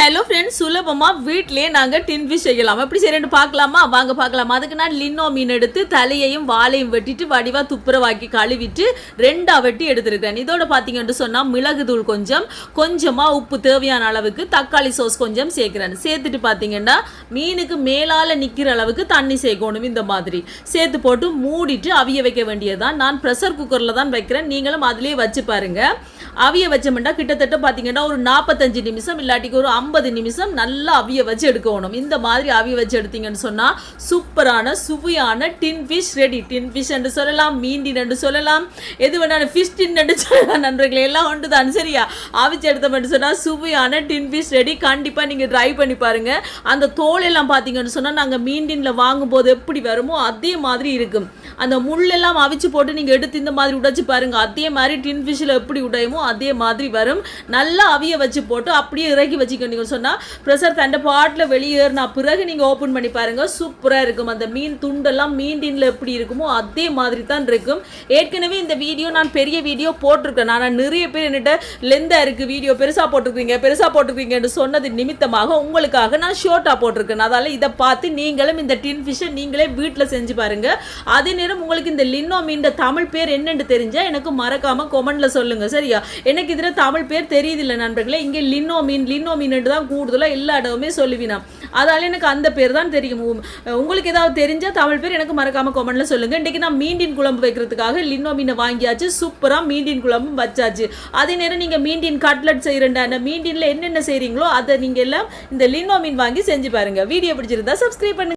Hello friends சுலபமாக வீட்டிலே நாங்கள் டின் ஃபிஷ் செய்யலாம். எப்படி செய்யறேன்னு பார்க்கலாமா? வாங்க பார்க்கலாம். அதுக்கு நான் லின்னோ மீன் எடுத்து தலையையும் வாலையும் வெட்டிட்டு வடிவாக துப்புரவாக்கி கழுவிட்டு ரெண்டாக வெட்டி எடுத்துருக்கேன் இதோட பார்த்தீங்கன்னு சொன்னால் தூள் கொஞ்சம் கொஞ்சமாக உப்பு தேவையான அளவுக்கு தக்காளி சோஸ் கொஞ்சம் சேர்க்குறேன். சேர்த்துட்டு பார்த்தீங்கன்னா மீனுக்கு மேலால் நிற்கிற அளவுக்கு தண்ணி சேர்க்கணும் இந்த மாதிரி. சேர்த்து போட்டு மூடிட்டு அவிய வைக்க வேண்டியதுதான். நான் ப்ரெஷர் குக்கரில் தான் வைக்கிறேன். நீங்களும் அதிலே வச்சு பாருங்கள் அவிய வச்சோம்னா கிட்டத்தட்ட பார்த்தீங்கன்னா ஒரு நாற்பத்தஞ்சு நிமிஷம் இல்லாட்டிக்கு ஒரு ஐம்பது நிமிஷம் நல்லா அவிய வச்சு எடுக்கணும். இந்த மாதிரி அவிய வச்சு எடுத்தீங்கன்னு சொன்னால் சூப்பரான சுவையான tin fish ready tin fish என்று சொல்லலாம் மீண்டின் என்று சொல்லலாம் எது வேணாலும் ஃபிஷ் டின் என்று சொல்லலாம். நண்பர்களே எல்லாம் ஒன்று தான் சரியா? அவிச்சு எடுத்தோம்னு சொன்னால் சுவையான டின் ஃபிஷ் ரெடி கண்டிப்பாக நீங்கள் ட்ரை பண்ணி பாருங்கள் அந்த தோல் எல்லாம் பார்த்தீங்கன்னு சொன்னால் நாங்கள் மீண்டின்ல வாங்கும்போது எப்படி வருமோ அதே மாதிரி இருக்கும். அந்த முள்ளெல்லாம் அவிச்சு போட்டு நீங்கள் எடுத்து இந்த மாதிரி உடைச்சு பாருங்கள் அதே மாதிரி டின் ஃபிஷ்ஷில் எப்படி உடையுமோ அதே மாதிரி வரும். நல்லா அவிய வச்சு போட்டு அப்படியே இறக்கி வச்சுக்கணும். வச்சுக்கிட்டீங்கன்னு சொன்னால் ப்ரெஷர் தண்டை பாட்டில் வெளியேறினா பிறகு நீங்கள் ஓப்பன் பண்ணி பாருங்க. சூப்பராக இருக்கும். அந்த மீன் துண்டெல்லாம் மீன்டின்ல எப்படி இருக்குமோ அதே மாதிரி தான் இருக்கும். ஏற்கனவே இந்த வீடியோ நான் பெரிய வீடியோ போட்டிருக்கேன். நான் நிறைய பேர் என்கிட்ட லெந்தாக இருக்குது வீடியோ. பெருசாக போட்டிருக்கீங்க பெருசாக போட்டிருக்கீங்கன்னு சொன்னது நிமித்தமாக உங்களுக்காக நான் ஷோர்ட்டாக போட்டிருக்கேன். அதால் இதை பார்த்து நீங்களும் இந்த டின் ஃபிஷ்ஷை நீங்களே வீட்டில் செஞ்சு பாருங்க. அதே நேரம் உங்களுக்கு இந்த லின்னோ மீன் தமிழ் பேர் என்னென்னு தெரிஞ்சா எனக்கு மறக்காமல் கொமெண்டில் சொல்லுங்க. சரியா? எனக்கு இதில் தமிழ் பேர் தெரியுதில்ல நண்பர்களே. இங்கே லின்னோ மீன் லின்னோ மீன் தான் கூடுதலாக எல்லா இடமுமே சொல்லுவினான் அதால எனக்கு அந்த பேர் தான் தெரியும். உங்களுக்கு ஏதாவது தெரிஞ்சா தமிழ் பேர் எனக்கு மறக்காம கொமெண்ட்ல சொல்லுங்க. இன்றைக்கு நான் மீண்டின் குழம்பு வைக்கிறதுக்காக லின்னோ மீனை வாங்கியாச்சு. சூப்பராக மீண்டின் குழம்பு வச்சாச்சு. அதே நேரம் நீங்கள் மீண்டின் கட்லட் செய்கிறேன்டா மீண்டின்ல என்னென்ன செய்கிறீங்களோ அதை நீங்கள் எல்லாம் இந்த லின்னோ மீன் வாங்கி செஞ்சு பாருங்க. வீடியோ பிடிச்சிருந்தா சப்ஸ்கிரைப் பண்ணுங்க.